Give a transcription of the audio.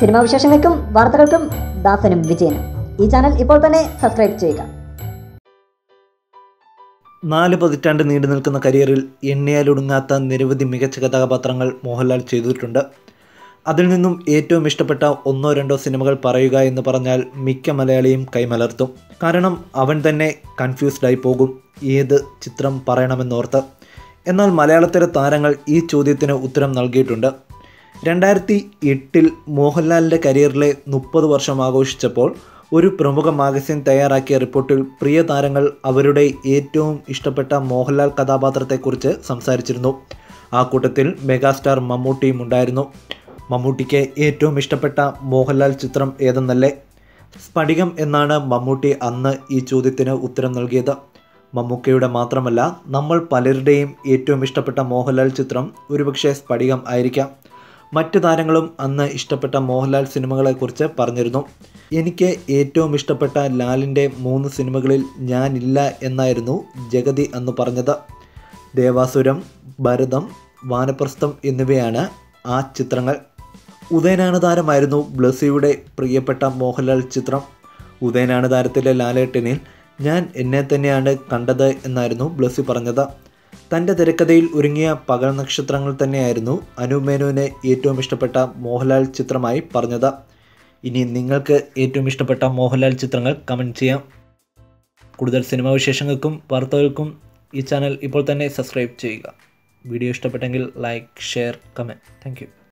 Cinema വിശേഷങ്ങൾക്കും വാർത്തകൾക്കും ദാസനും വിജയനും. ഈ ചാനൽ ഇപ്പോൾ തന്നെ സബ്സ്ക്രൈബ് ചെയ്യുക. നാല് പതിറ്റാണ്ട് നീണ്ടു നിൽക്കുന്ന കരിയറിൽ എണ്ണിയാലൊടുങ്ങാത്ത നിരവധി മികച്ച കഥാപാത്രങ്ങൾ മോഹൻലാൽ ചെയ്തിട്ടുണ്ട്. അതിൽ നിന്നും ഏറ്റവും ഇഷ്ടപ്പെട്ട ഒന്നോ രണ്ടോ സിനിമകൾ പറയുക എന്ന് പറഞ്ഞാൽ മിക്ക മലയാളിയും കൈമലർത്തും. കാരണം അവൻ തന്നെ കൺഫ്യൂസ്ഡായി പോകും ഏത് ചിത്രം പറയണമെന്നോർത്ത്. എന്നാൽ മലയാളത്തിലെ താരങ്ങൾ ഈ ചോദ്യത്തിന് ഉത്തരം നൽകിയിട്ടുണ്ട്. രണ്ടായിരത്തി എട്ടിൽ മോഹൻലാലിന്റെ കരിയറിലെ മുപ്പത് വർഷം ആഘോഷിച്ചപ്പോൾ ഒരു പ്രമുഖ മാഗസിൻ തയ്യാറാക്കിയ റിപ്പോർട്ടിൽ പ്രിയ താരങ്ങൾ അവരുടെ ഏറ്റവും ഇഷ്ടപ്പെട്ട മോഹൻലാൽ കഥാപാത്രത്തെക്കുറിച്ച് സംസാരിച്ചിരുന്നു. ആ കൂട്ടത്തിൽ മെഗാസ്റ്റാർ മമ്മൂട്ടിയും ഉണ്ടായിരുന്നു. മമ്മൂട്ടിക്ക് ഏറ്റവും ഇഷ്ടപ്പെട്ട മോഹൻലാൽ ചിത്രം ഏതെന്നല്ലേ? സ്ഫടികം എന്നാണ് മമ്മൂട്ടി അന്ന് ഈ ചോദ്യത്തിന് ഉത്തരം നൽകിയത്. മമ്മൂക്കയുടെ മാത്രമല്ല നമ്മൾ പലരുടെയും ഏറ്റവും ഇഷ്ടപ്പെട്ട മോഹൻലാൽ ചിത്രം ഒരുപക്ഷെ സ്ഫടികം ആയിരിക്കാം. മറ്റു താരങ്ങളും അന്ന് ഇഷ്ടപ്പെട്ട മോഹൻലാൽ സിനിമകളെക്കുറിച്ച് പറഞ്ഞിരുന്നു. എനിക്ക് ഏറ്റവും ഇഷ്ടപ്പെട്ട ലാലിന്റെ മൂന്ന് സിനിമകളിൽ ഞാനില്ല എന്നായിരുന്നു ജഗതി അന്ന് പറഞ്ഞത്. ദേവാസുരം ഭരതം വാനപ്രസ്ഥം എന്നിവയാണ് ആ ചിത്രങ്ങൾ. ഉദയനാണ് താരമായിരുന്നു ബ്ലസിയുടെ പ്രിയപ്പെട്ട മോഹൻലാൽ ചിത്രം. ഉദയനാണ് താരത്തിലെ ലാലേട്ടനിൽ ഞാൻ എന്നെ തന്നെയാണ് കണ്ടത് എന്നായിരുന്നു ബ്ലസി പറഞ്ഞത്. തന്റെ തിരക്കഥയിൽ ഒരുങ്ങിയ പകൽ നക്ഷത്രങ്ങൾ തന്നെയായിരുന്നു അനുമേനുവിന് ഏറ്റവും ഇഷ്ടപ്പെട്ട മോഹൻലാൽ ചിത്രമായി പറഞ്ഞത്. ഇനി നിങ്ങൾക്ക് ഏറ്റവും ഇഷ്ടപ്പെട്ട മോഹൻലാൽ ചിത്രങ്ങൾ കമന്റ് ചെയ്യാം. കൂടുതൽ സിനിമാ വിശേഷങ്ങൾക്കും വാർത്തകൾക്കും ഈ ചാനൽ ഇപ്പോൾ തന്നെ സബ്സ്ക്രൈബ് ചെയ്യുക. വീഡിയോ ഇഷ്ടപ്പെട്ടെങ്കിൽ ലൈക്ക് ഷെയർ കമന്റ് താങ്ക്